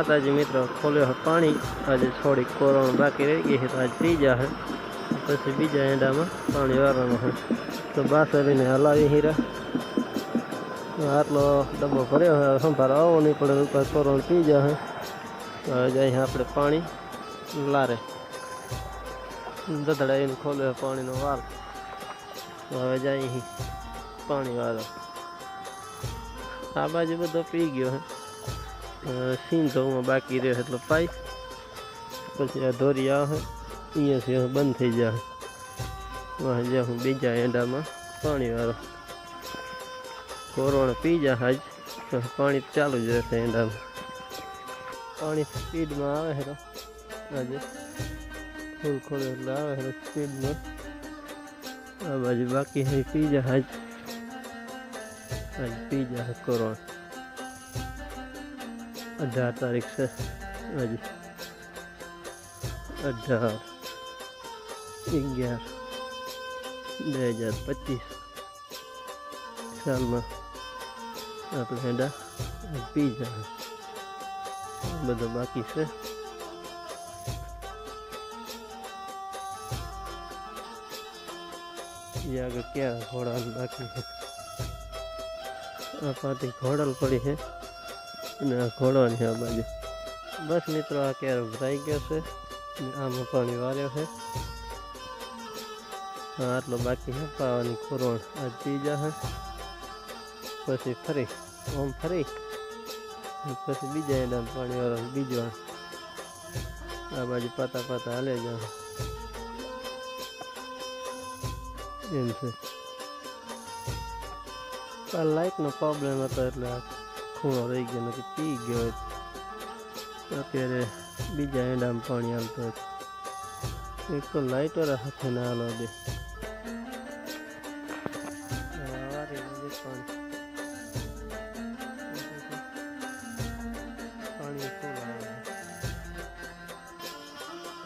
મિત્રો ખોલ્યો છે પાણી આજે થોડીક કોરણ બાકી રહી ગઈ છે તો આજ પી જા છે પછી બીજા એંડામાં પાણી વારવાનું છે તો બાસરીને હલાવી હીરા આટલો ડબ્બો ભર્યો છે સંભાર આવો નહીં પડે ઉપર કોરણ પી જા છે તો હવે જાય આપણે પાણી લારે દધડા એને ખોલ્યો પાણીનો વાલ તો હવે જાય અહીં પાણી વાળો આ બાજુ બધો પી ગયો હે સિંધોમાં બાકી રહ્યો એટલે પાઈ પછી આ ધોરી આવે અહીંયાથી હવે બંધ થઈ જાય વાહ જ્યાં હું બીજા એંડામાં પાણી વાળો કોરોના પી જા આજ તો પાણી ચાલુ જ રહેશે એંડામાં પાણી સ્પીડમાં આવે છે આજે ફૂલ ખોલે એટલે આવે છે સ્પીડમાં આ બાજુ બાકી છે પી જા આજ આજ પી જા છે કોરોના અઢાર તારીખ છે આજે અઢાર અગિયાર બે હજાર પચીસ સાલમાં આપણે હેડા પી જાય બધો બાકી છે એ આગળ ક્યાં ઘોડા બાકી છે આ પાટી ઘોડલ પડી છે અને આ ઘોડવાની આ બાજુ. બસ મિત્રો, આ ક્યારે ભરાઈ ગયો છે? આમાં પાણી વાર્યો છે. આટલો બાકી છે. પાવાની ખોરણ આજ પી જશે પછી ફરી, ઓમ ફરી. પછી બીજા એડા પાણી વાળો બીજો આ. બાજુ પાતા પાતા હાલે જાય એમ છે. આ લાઇટનો પ્રોબ્લેમ હતો એટલે આ ખૂણો રહી ગયો નથી પી ગયો અત્યારે બીજા એંડામાં પાણી આવતો હતો એક તો લાઇટર હાથે ના હાલો દે.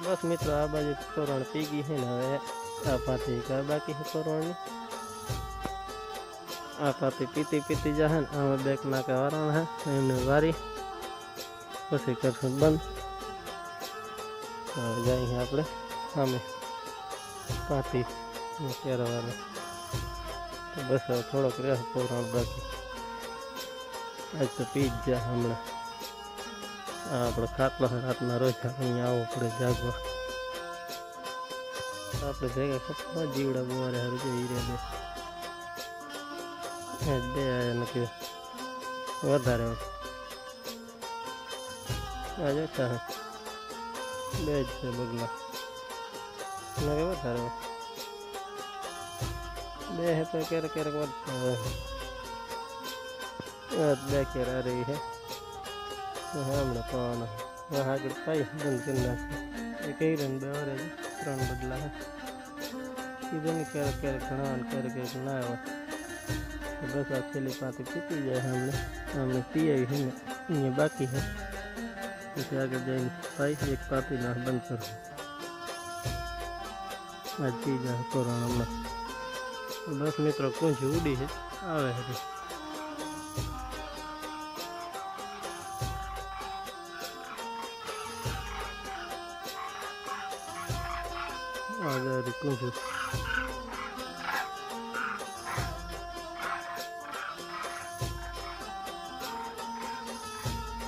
બસ મિત્રો, આ બાજુ તોરણ પી ગઈ છે ને, હવે આ પાછી બાકી છે તોરણની. આ પાથી પીતી પીતી જશે ને આમાં બેક નાકે વારણ છે એમને વારી પછી કરશું બંધ હવે જાય આપણે સામે પાટી પહેરવાનું તો બસ હવે થોડોક રહે તોરણ બાકી આજ તો પી જ જાય હમણાં આ આપણો ખાટલો છે રાતના રોજ અહીંયા આવવું પડે જાગવા આપણે ભેગા ખપવા જીવડા બોરે હારું છે હીરે બે આજ બે આયા નથી વધારે આજે ઓછા છે બે જ છે બગલા નકે વધારે હોય. બે હે તો ક્યારેક ક્યારેક વધતા હોય આજ બે ક્યારે રહી છે તો હમણાં પાવાનો હા આગળ પાઈ બંધ કરી નાખે એક હિરન બે વરે છે ત્રણ બદલા છે કીધું ને ક્યારેક ક્યારેક ઘણા અને ક્યારેક ક્યારેક ના આવે बस आप चले पाते पीती तो जाए हमने हमने पिए ही ये बाकी है। इसे आगे जाएँगे। भाई, एक पापी ना बंद करो। आज पी जा कोरोना हमने तो बस मित्रों को उड़ी है। आवे है। आज कूंज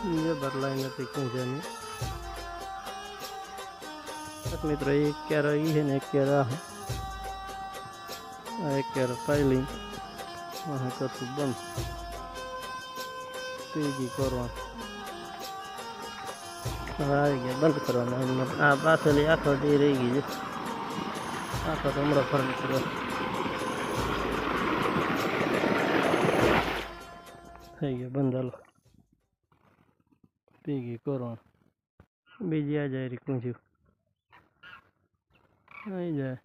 એ બદલાઈ નથી કુંજાની મિત્રો એક ક્યારે એ છે ને એક ક્યારે આ એક ક્યારે પાયલી હા કરશું બંધ ત્રીજી કરવા આવી ગયા બંધ કરવામાં આ પાછળ આખો ડી રહી ગઈ છે આખો તો હમણાં ફરક કર્યો થઈ ગયો બંધ હાલો ભેગી કરણ બીજી આ જાય રીકું છું આવી જાય.